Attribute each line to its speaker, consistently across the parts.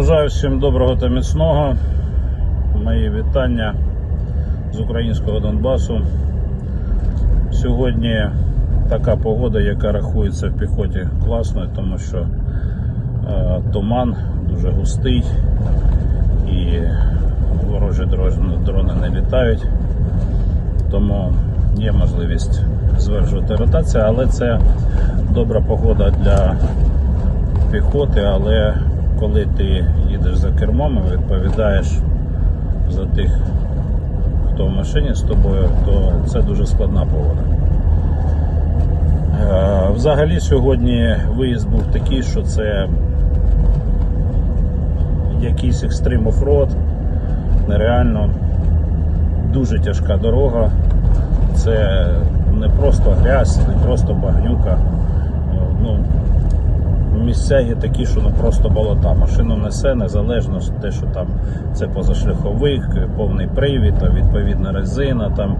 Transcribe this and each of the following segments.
Speaker 1: Бажаю всім доброго та міцного. Мої вітання з українського Донбасу. Сьогодні така погода, яка рахується в піхоті класною, тому що е, туман дуже густий і ворожі дрони, не літають. Тому є можливість звершувати ротацію, але це добра погода для піхоти, але коли ти їдеш за кермом і відповідаєш за тих, хто в машині з тобою, то це дуже складна погода. Е, Взагалі сьогодні виїзд був такий, що це якийсь екстрим оффроад, нереально дуже тяжка дорога. Це не просто грязь, не просто багнюка. Ну, місця є такі, що ну просто болота. Машину несе незалежно те, що там це позашляховик, повний привід, а відповідна резина там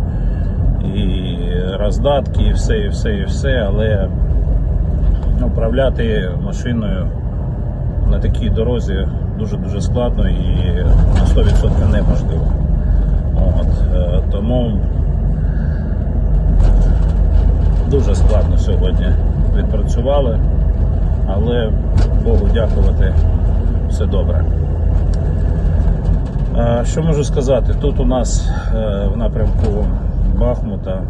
Speaker 1: і роздатки, і все, і все, і все. Але управляти машиною на такій дорозі дуже-дуже складно і на 100% неможливо. От, е, тому дуже складно сьогодні відпрацювали, але Богу дякувати, все добре. Що можу сказати? Тут у нас е, в напрямку Бахмута,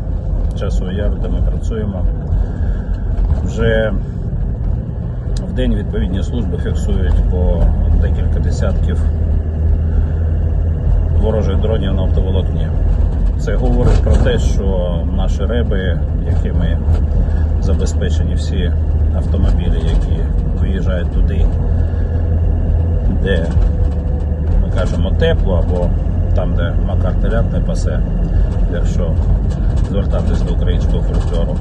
Speaker 1: Часового Яру, де ми працюємо, вже в день відповідні служби фіксують по декілька десятків ворожих дронів на автоволокні. Це говорить про те, що наші реби, якими забезпечені всі автомобілі, які виїжджають туди, де ми кажемо тепло, або там, де Макар телят не пасе, якщо звертатись до українського фольклору.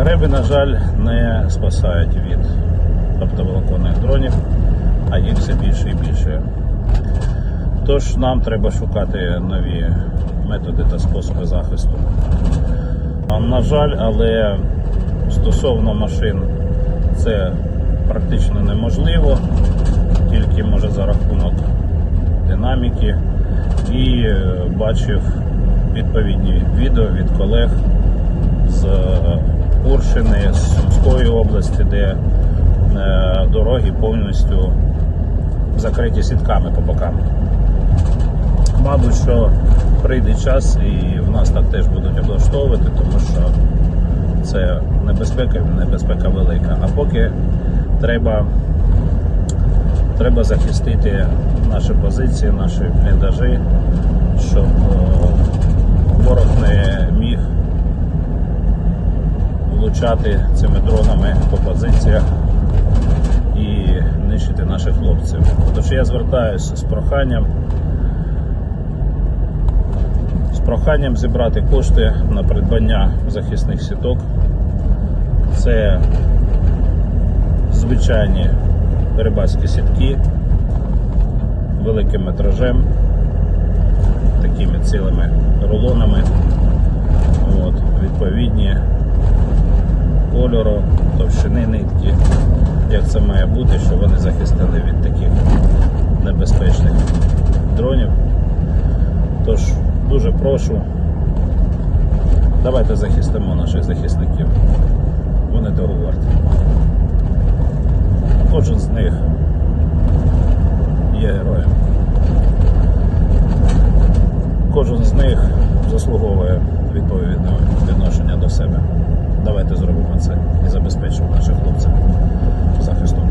Speaker 1: Реби, на жаль, не спасають від оптоволоконних дронів, а їх все більше і більше. Тож нам треба шукати нові методи та способи захисту. На жаль, але стосовно машин це практично неможливо, тільки може за рахунок динаміки. І е, бачив відповідні відео від колег з Курщини, з Сумської області, де е, дороги повністю закриті сітками по бокам. Мабуть, що прийде час і в нас так теж будуть облаштовувати, тому що це небезпека, небезпека велика. А поки треба, треба захистити наші позиції, наші бліндажі, щоб е, ворог не міг влучати цими дронами по позиціях і нищити наших хлопців. Тож я звертаюся з проханням проханням зібрати кошти на придбання захисних сіток. Це звичайні рибацькі сітки великим метражем, такими цілими рулонами. От, відповідні кольору, товщини нитки, як це має бути, щоб вони захистили від таких небезпечних дронів. Дуже прошу, давайте захистимо наших захисників. Вони того варті. Кожен з них є героєм. Кожен з них заслуговує відповідного відношення до себе. Давайте зробимо це і забезпечимо наших хлопців захистом.